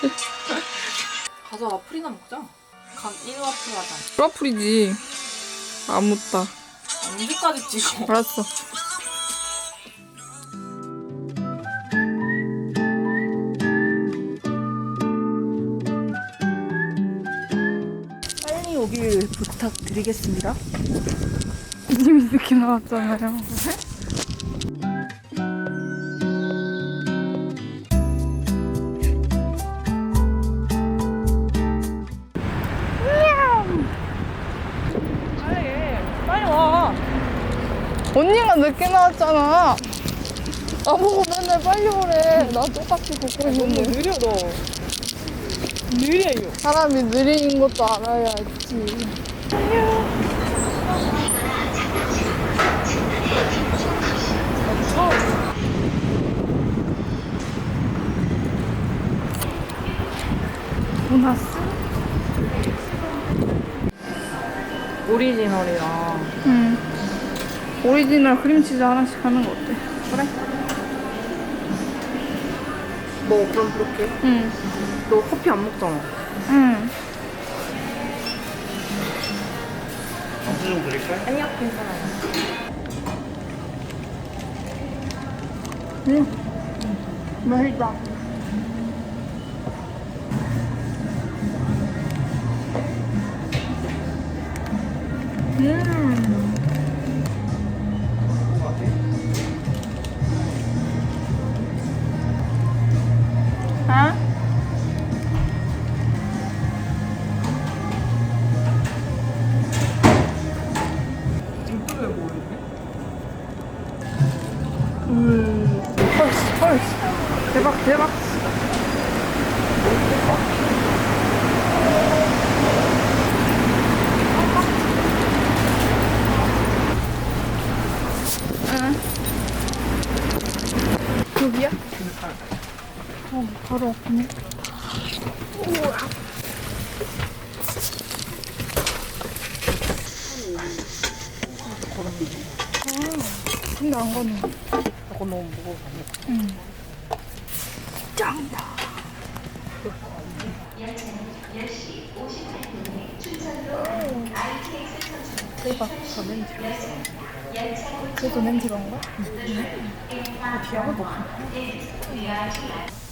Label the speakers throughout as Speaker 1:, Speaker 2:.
Speaker 1: 가서 와플이나 먹자. 간 1와플 하자.
Speaker 2: 프라풀이지. 안 묻다.
Speaker 1: 언제까지 찍어?
Speaker 2: 알았어.
Speaker 1: 빨리 오길 부탁드리겠습니다.
Speaker 2: 이미 늦게 나왔잖아요. 언니가 늦게 나왔잖아. 나보고 맨날 빨리 오래. 나 똑같이 보고 있는데.
Speaker 1: 느려 너. 느려요.
Speaker 2: 사람이 느린 것도 알아야지. 보너스?
Speaker 1: 오리지널이랑
Speaker 2: 응. 오리지널 크림치즈 하나씩 하는 거 어때?
Speaker 1: 그래. 뭐 그럼 그렇게.
Speaker 2: 응.
Speaker 1: 너 커피 안 먹잖아.
Speaker 2: 응.
Speaker 3: 점수 좀 드릴까요?
Speaker 1: 아니요, 괜찮아요.
Speaker 2: 응. 맛있다. 음.
Speaker 1: 없네.
Speaker 2: 근데 안 가네.
Speaker 1: 저거 너무 무거워. 음.
Speaker 2: 응. 짱다. 대박, 저 냄새. 그래도 냄새가 안 가? 응.
Speaker 1: 응. 응. 응. 응. 응.
Speaker 3: 응.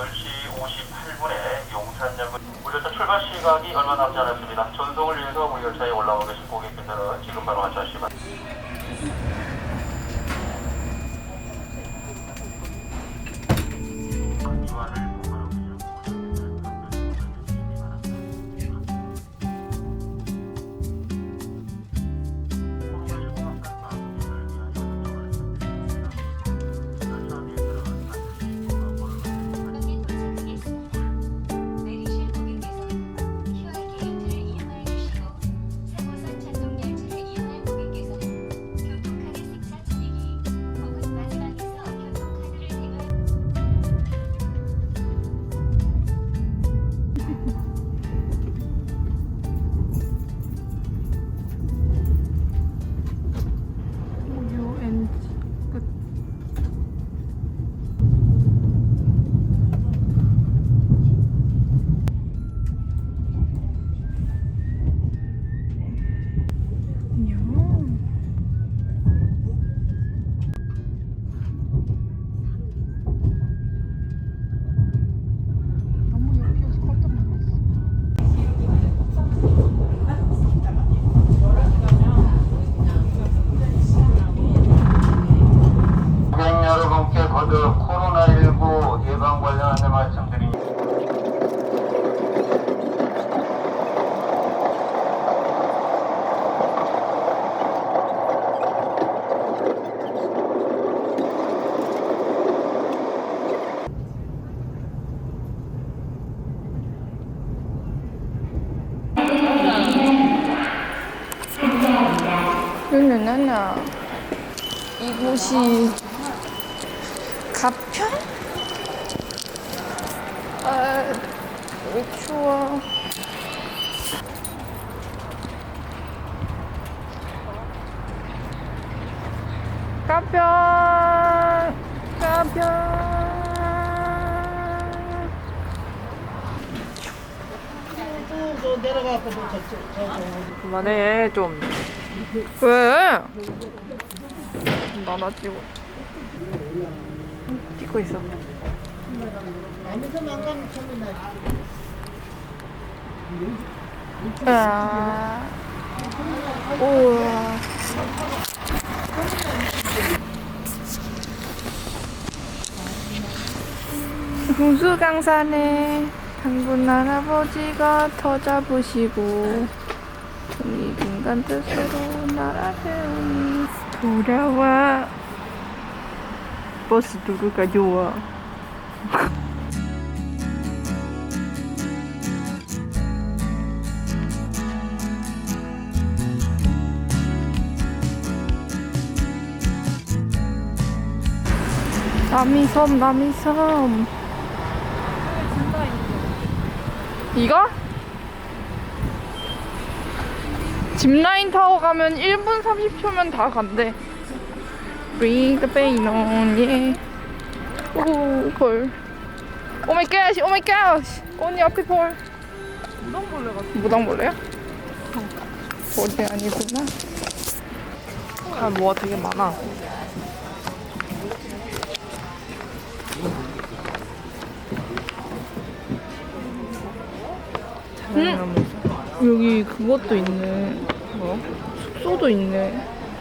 Speaker 3: 10시 58분에 용산역을 우열차 출발 시각이 얼마 남지 않았습니다. 전송을 위해서 우열차에 올라오고 계신 고객님들은 지금 바로
Speaker 4: 하차하시면
Speaker 2: 혹시 가평? 아, 왜 추워.
Speaker 5: 가평! 가평!
Speaker 1: 그만해 좀
Speaker 2: 왜? 나 나 찍어.
Speaker 1: 찍고 있어.
Speaker 5: 나
Speaker 2: 아. 우와. 홍수강산에 당군 할아버지가 터 잡으시고 종이 중간 뜻으로 날아세우니 돌아와 버스 누구가 좋아 남이섬 남이섬 이거? 짚라인 타고 가면 1분 30초면 다 간대 Bring the pain on yeah 오, 볼 오 마이 갓 오 마이 갓 언니 앞에 볼 무당벌레 같아 무당벌레야? 벌이 아니구나
Speaker 1: 아 뭐가 되게 많아.
Speaker 2: 여기 그것도 있네. 뭐? 숙소도 있네.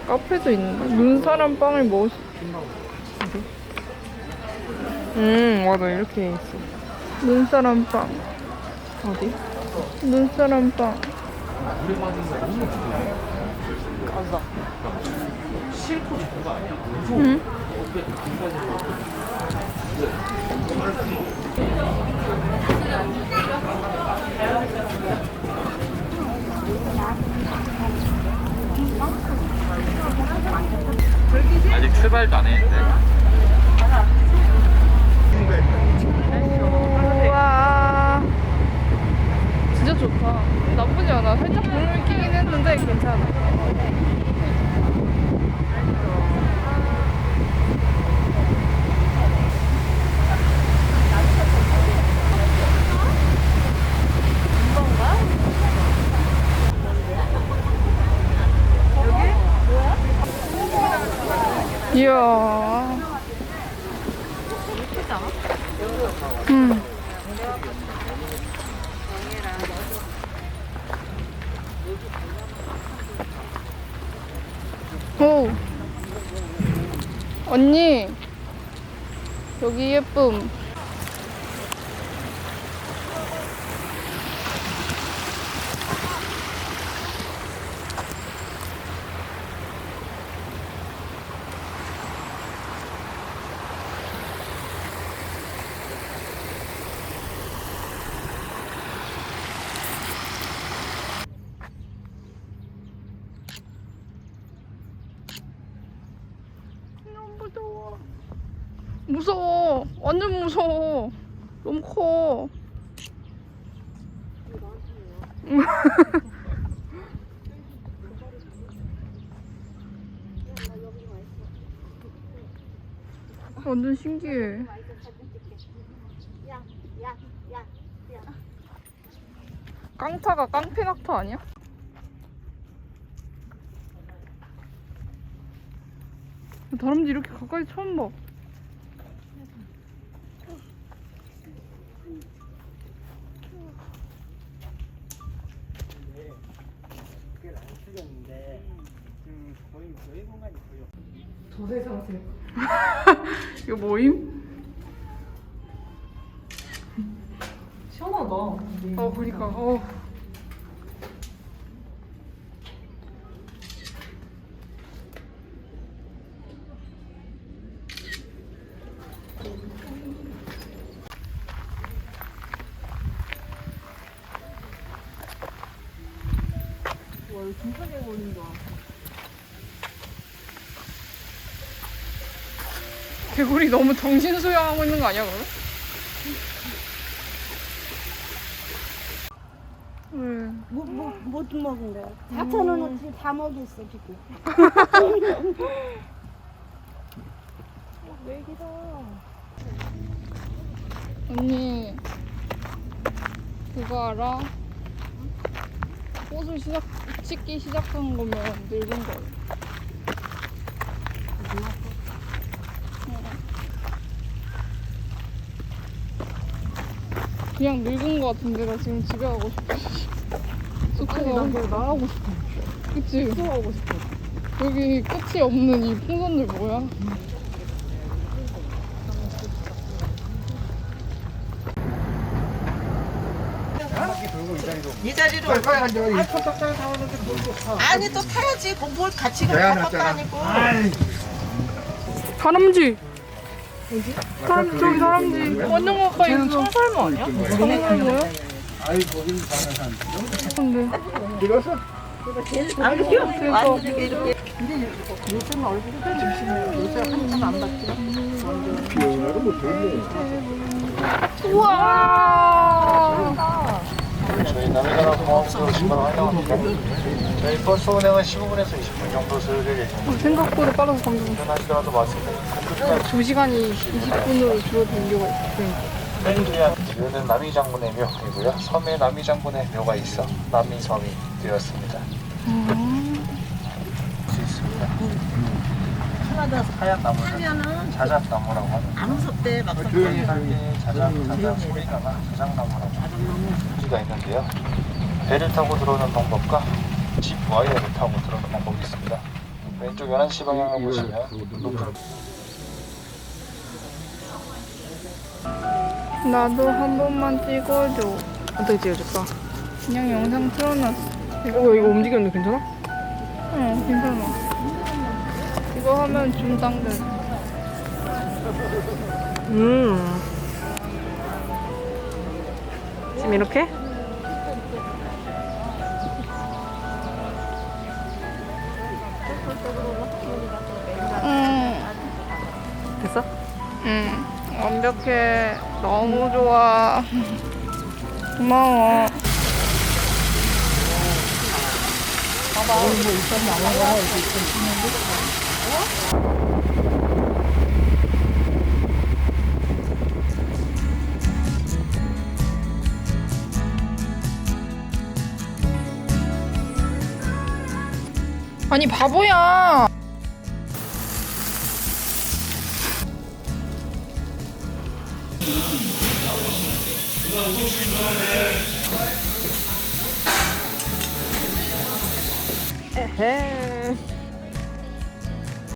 Speaker 2: 카페도 있네. 눈사람 빵을 먹을 수.
Speaker 1: 음 맞아 이렇게 있어.
Speaker 2: 눈사람 빵.
Speaker 1: 어디?
Speaker 2: 눈사람 빵.
Speaker 1: 가자.
Speaker 2: 응?
Speaker 6: 아직 출발도 안 했는데.
Speaker 2: 우와. 진짜 좋다. 나쁘지 않아. 살짝 구름이 끼긴 했는데 괜찮아. 이야. 음. 오. 언니. 여기 예쁨. 무 무서워. 무서워. 완전 무서워. 너무 커. 완전 신기해. 깡타가 깡패 낙타 아니야? 다람쥐 이렇게 가까이 처음 봐. 이거 뭐임?
Speaker 1: 시원하다.
Speaker 2: 어, 그니까. 어. 개구리 너무 정신 수양하고 있는 거 아니야, 그러면? 왜?
Speaker 7: 뭐, 뭐, 못 먹은데. 4천 원어치 다 먹였어, 지금.
Speaker 2: 언니 그거 알아? 꽃을 시작 찍기 시작한 거면 늙은 거예요. 그냥 늙은 거 같은데 나 지금 집에 가고 싶어. 아니 난 여기 나가고 싶어. 그치? 가고 싶어. 여기 끝이 없는 이 풍선들 뭐야?
Speaker 6: 이 자리로 아니 또 타야지 공부를 같이 가는 것도 아니고
Speaker 2: 다람쥐. 다람 저기 다람쥐. 완전 가까이 있어. 청설모 아니야? 청설모야?
Speaker 5: 아이 사는 사람.
Speaker 2: 근데
Speaker 5: 이거서
Speaker 2: 그래서
Speaker 5: 비용하고 못 했네.
Speaker 2: 우와.
Speaker 3: 저희 남해가라 공항으로 신발 환영합니다. 저희 버스 운행은 15분에서 20분 정도 예정입니다.
Speaker 2: 생각보다 빨라서 감동.
Speaker 3: 운전하시더라도 마스크 는 끝까지
Speaker 2: 2시간이 20분으로 줄어든 경우가 있어요.
Speaker 3: 헬리야 이거는 남이 장군의 묘이고요. 섬에 남이 장군의 묘가 있어 남이섬이 되었습니다. 수 있습니다.
Speaker 6: 하나도
Speaker 3: 하얀 나무는
Speaker 6: 하면은
Speaker 3: 자작나무라고 하는
Speaker 6: 안 무섭대 막
Speaker 3: 살때 자작 자작 소리가 나 자작나무라고 소리가 있는데요. 배를 타고 들어오는 방법과 집 와이어를 타고 들어오는 방법이 있습니다. 왼쪽 11시 방향을 보시면 높은
Speaker 2: 나도 한 번만 찍어줘.
Speaker 1: 어떻게 찍어줄까?
Speaker 2: 그냥 영상 틀어놨어.
Speaker 1: 이거 이거 움직였는데 괜찮아?
Speaker 2: 응, 괜찮아. 이거 하면 좀 당겨.
Speaker 1: 음. 지금 이렇게?
Speaker 2: 응,
Speaker 1: 됐어?
Speaker 2: 응. 완벽해. 너무 좋아. 고마워. 아니 바보야.
Speaker 1: 에헤.